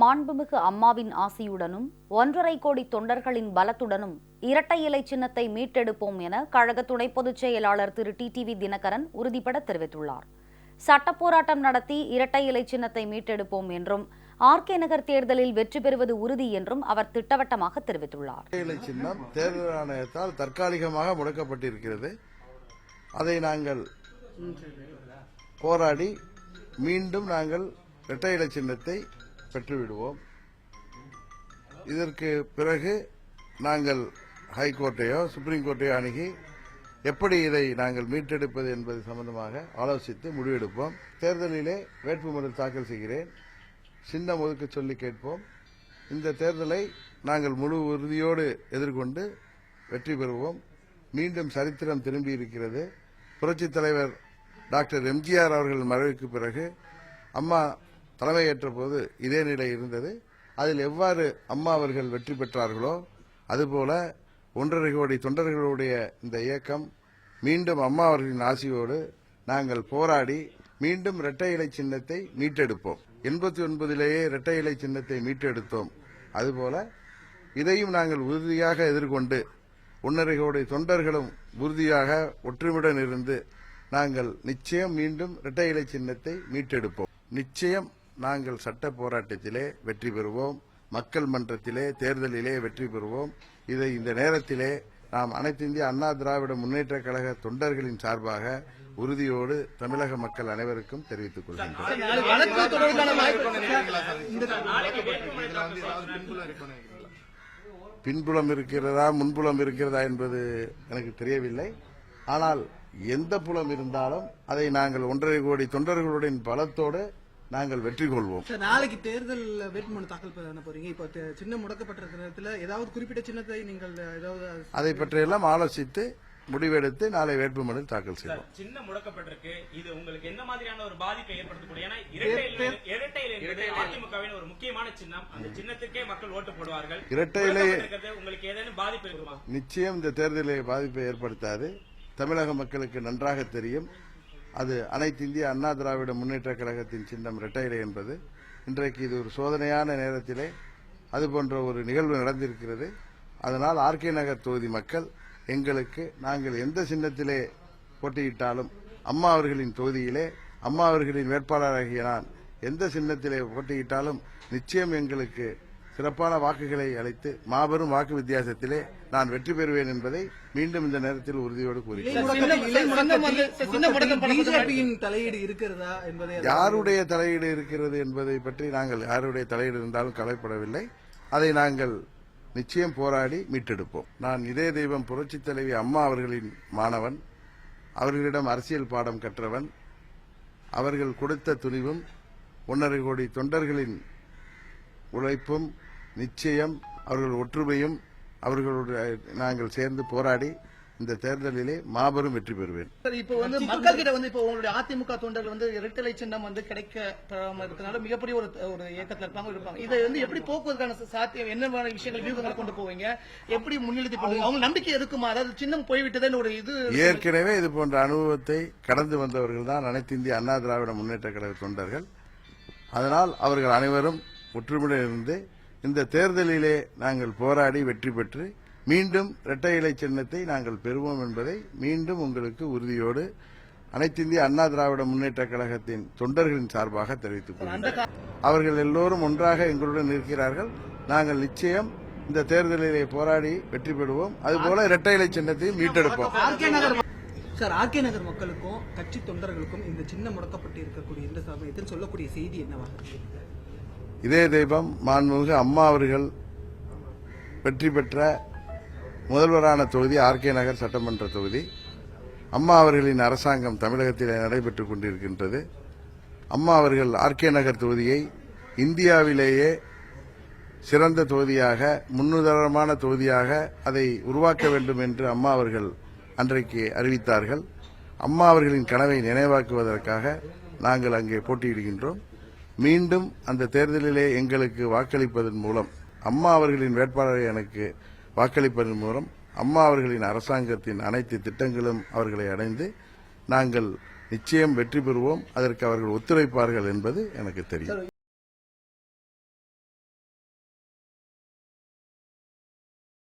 மாண்புமிகு அம்மாவின் ஆசியுடனும் ஒன்றரை கோடி தொண்டர்களின் பலத்துடனும் இரட்டை இலை சின்னத்தை மீட்டெடுப்போம் என கழக துணை பொதுச் செயலாளர் திரு டிடிவி தினகரன் உறுதிபட தெரிவித்துள்ளார். சட்ட போராட்டம் நடத்தி இரட்டை இலை சின்னத்தை மீட்டெடுப்போம் என்றும் ஆர்கே நகர் தேர்தலில் வெற்றி பெறுவது உறுதி என்றும் அவர் திட்டவட்டமாக தெரிவித்துள்ளார். இலை சின்னம் தேர்தல் ஆணையத்தால் தற்காலிகமாக முடக்கப்பட்டிருக்கிறது. அதை நாங்கள் போராடி மீண்டும் நாங்கள் இரட்டை இலை சின்னத்தை பெற்றுவிடுவோம். இதற்கு பிறகு நாங்கள் ஹைகோர்ட்டையோ சுப்ரீம் கோர்ட்டையோ அணுகி எப்படி இதை நாங்கள் மீட்டெடுப்பது என்பது சம்பந்தமாக ஆலோசித்து முடிவெடுப்போம். தேர்தலிலே வேட்புமனு தாக்கல் செய்கிறேன். சின்னம் ஒதுக்க சொல்லி கேட்போம். இந்த தேர்தலை நாங்கள் முழு உறுதியோடு எதிர்கொண்டு வெற்றி பெறுவோம். மீண்டும் சரித்திரம் திரும்பி இருக்கிறது. புரட்சித் தலைவர் டாக்டர் எம்ஜிஆர் அவர்கள் மறைவுக்கு பிறகு அம்மா தலைமையேற்ற போது இதே நிலை இருந்தது. அதில் எவ்வாறு அம்மா அவர்கள் வெற்றி பெற்றார்களோ அதுபோல ஒன்றரை கோடி தொண்டர்களுடைய இந்த இயக்கம் மீண்டும் அம்மா அவர்களின் ஆசியோடு நாங்கள் போராடி மீண்டும் இரட்டை இலை சின்னத்தை மீட்டெடுப்போம். எண்பத்தி ஒன்பதிலேயே இரட்டை இலை சின்னத்தை மீட்டெடுத்தோம். அதுபோல இதையும் நாங்கள் உறுதியாக எதிர்கொண்டு ஒன்றரை கோடி தொண்டர்களும் உறுதியாக ஒற்றுமையுடன் இருந்து நாங்கள் நிச்சயம் மீண்டும் இரட்டை இலை சின்னத்தை மீட்டெடுப்போம். நிச்சயம் நாங்கள் சட்ட போராட்டத்திலே வெற்றி பெறுவோம். மக்கள் மன்றத்திலே தேர்தலிலே வெற்றி பெறுவோம். இதை இந்த நேரத்திலே நாம் அனைத்து இந்திய அண்ணா திராவிட முன்னேற்ற கழக தொண்டர்களின் சார்பாக உறுதியோடு தமிழக மக்கள் அனைவருக்கும் தெரிவித்துக் கொள்கின்றோம். பின்புலம் இருக்கிறதா முன்புலம் இருக்கிறதா என்பது எனக்கு தெரியவில்லை. ஆனால் எந்த புலம் இருந்தாலும் அதை நாங்கள் ஒன்றரை கோடி தொண்டர்களுடன் பலத்தோடு நாங்கள் வெற்றி கொள்வோம். சார் நாளைக்கு தேர்தல் வேட்புமனு தாக்கல் பண்ண போறீங்க. இப்போ சின்னம் முடக்கப்பட்டிருக்கிற நேரத்தில் ஏதாவது குறிப்பிட்ட சின்னத்தை நீங்கள் ஏதாவது அதை பற்றியெல்லாம் ஆலோசித்து முடிவெடுத்து நாளை வேட்புமனு தாக்கல் செய்வோம். சின்ன முடக்கப்பட்டிருக்கு. இது உங்களுக்கு எந்த மாதிரியான ஒரு பாதிப்பை ஏற்படுத்தக்கூடிய ஏன்னா இரட்டை இலை- அதிமுகவின் ஒரு முக்கியமான சின்னம். அந்த சின்னத்துக்கே மக்கள் ஓட்டு போடுவார்கள். இரட்டை இலை- உங்களுக்கு ஏதேனும் பாதிப்பு இருக்குமா? நிச்சயம் இந்த தேர்தலில் பாதிப்பை ஏற்படுத்தாது. தமிழக மக்களுக்கு நன்றாக தெரியும். அது அனைத்து இந்திய அண்ணா திராவிட முன்னேற்ற கழகத்தின் சின்னம் இரட்டையிலை என்பது. இன்றைக்கு இது ஒரு சோதனையான நேரத்திலே அது போன்ற ஒரு நிகழ்வு நடந்திருக்கிறது. அதனால் ஆர்கே நகர் தொகுதி மக்கள் எங்களுக்கு நாங்கள் எந்த சின்னத்திலே போட்டியிட்டாலும் அம்மா அவர்களின் தொகுதியிலே அம்மா அவர்களின் வேட்பாளராகிய நான் எந்த சின்னத்திலே போட்டியிட்டாலும் நிச்சயம் எங்களுக்கு சிறப்பான வாக்குகளை அளித்து மாபெரும் வாக்கு வித்தியாசத்திலே நான் வெற்றி பெறுவேன் என்பதை மீண்டும் இந்த நேரத்தில் உறுதியோடு கூறுகிறேன் யாருடைய தலையீடு இருக்கிறது என்பதை பற்றி நாங்கள் யாருடைய தலையீடு இருந்தாலும் கவலைப்படவில்லை. அதை நாங்கள் நிச்சயம் போராடி மீட்டெடுப்போம். நான் இதே தெய்வம் புரட்சித் தலைவி அம்மா அவர்களின் மாணவன். அவர்களிடம் அரசியல் பாடம் கற்றவன். அவர்கள் கொடுத்த துணிவும் ஒன்றரை கோடி தொண்டர்களின் உழைப்பும் நிச்சயம் அவர்கள் ஒற்றுமையும் அவர்களுடைய நாங்கள் சேர்ந்து போராடி இந்த தேர்தலிலே மாபெரும் வெற்றி பெறுவேன். சார் இப்போ வந்து மக்கள் கிட்ட வந்து இப்போ உங்களுடைய அதிமுக தொண்டர்கள் வந்து இரட்டலை சின்னம் வந்து கிடைக்க பெறாம இருக்கனால மிகப்பெரிய ஒரு ஒரு இயக்கத்துல இருப்பாங்க இருப்பாங்க. இதை வந்து எப்படி போக்குவதற்கான சாத்தியம் என்ன விஷயங்கள் வியூகங்களை கொண்டு போவீங்க? எப்படி முன்னிறுத்தி பண்ணுவீங்க அவங்க நம்பிக்கை இருக்குமா? அதாவது சின்னம் போய்விட்டதுன்னு ஒரு இது ஏற்கனவே இது போன்ற அனுபவத்தை கடந்து வந்தவர்கள் தான் அனைத்து இந்திய அண்ணா திராவிட முன்னேற்ற கழக தொண்டர்கள். அதனால் அவர்கள் அனைவரும் ஒற்றுமையுடன் இருந்து இந்த தேர்தலிலே நாங்கள் போராடி வெற்றி பெற்று மீண்டும் இரட்டை இலை சின்னத்தை நாங்கள் பெறுவோம் என்பதை மீண்டும் உங்களுக்கு உறுதியோடு அனைத்து இந்திய அண்ணா திராவிட முன்னேற்ற கழகத்தின் தொண்டர்களின் சார்பாக தெரிவித்துக் கொள்கிறேன். அவர்கள் எல்லோரும் ஒன்றாக எங்களுடன் இருக்கிறார்கள். நாங்கள் நிச்சயம் இந்த தேர்தலிலே போராடி வெற்றி பெறுவோம். அதுபோல இரட்டை இலை சின்னத்தையும் மீட்டெடுப்போம். சார் ஆர்கே நகர் மக்களுக்கும் கட்சி தொண்டர்களுக்கும் இந்த சின்னம் முடக்கப்பட்டு இருக்கக்கூடிய இந்த சமயத்தில் சொல்லக்கூடிய செய்தி என்னவா? இதே தெய்வம் மாண்புமிகு அம்மா அவர்கள் வெற்றி பெற்ற முதல்வரான தொகுதி ஆர்கே நகர் சட்டமன்ற தொகுதி. அம்மா அவர்களின் அரசாங்கம் தமிழகத்தில் நடைபெற்றுக் கொண்டிருக்கின்றது. அம்மா அவர்கள் ஆர்கே நகர் தொகுதியை இந்தியாவிலேயே சிறந்த தொகுதியாக முன்னுதாரணமான தொகுதியாக அதை உருவாக்க வேண்டும் என்று அம்மா அவர்கள் அன்றைக்கு அறிவித்தார்கள். அம்மா அவர்களின் கனவை நினைவாக்குவதற்காக நாங்கள் அங்கே போட்டியிடுகின்றோம். மீண்டும் அந்த தேர்தலிலே எங்களுக்கு வாக்களிப்பதன் மூலம் அம்மா அவர்களின் வேட்பாளரை எனக்கு வாக்களிப்பதன் மூலம் அம்மா அவர்களின் அரசாங்கத்தின் அனைத்து திட்டங்களும் அவர்களை அடைந்து நாங்கள் நிச்சயம் வெற்றி பெறுவோம். அதற்கு அவர்கள் ஒத்துழைப்பார்கள் என்பது எனக்கு தெரியும்.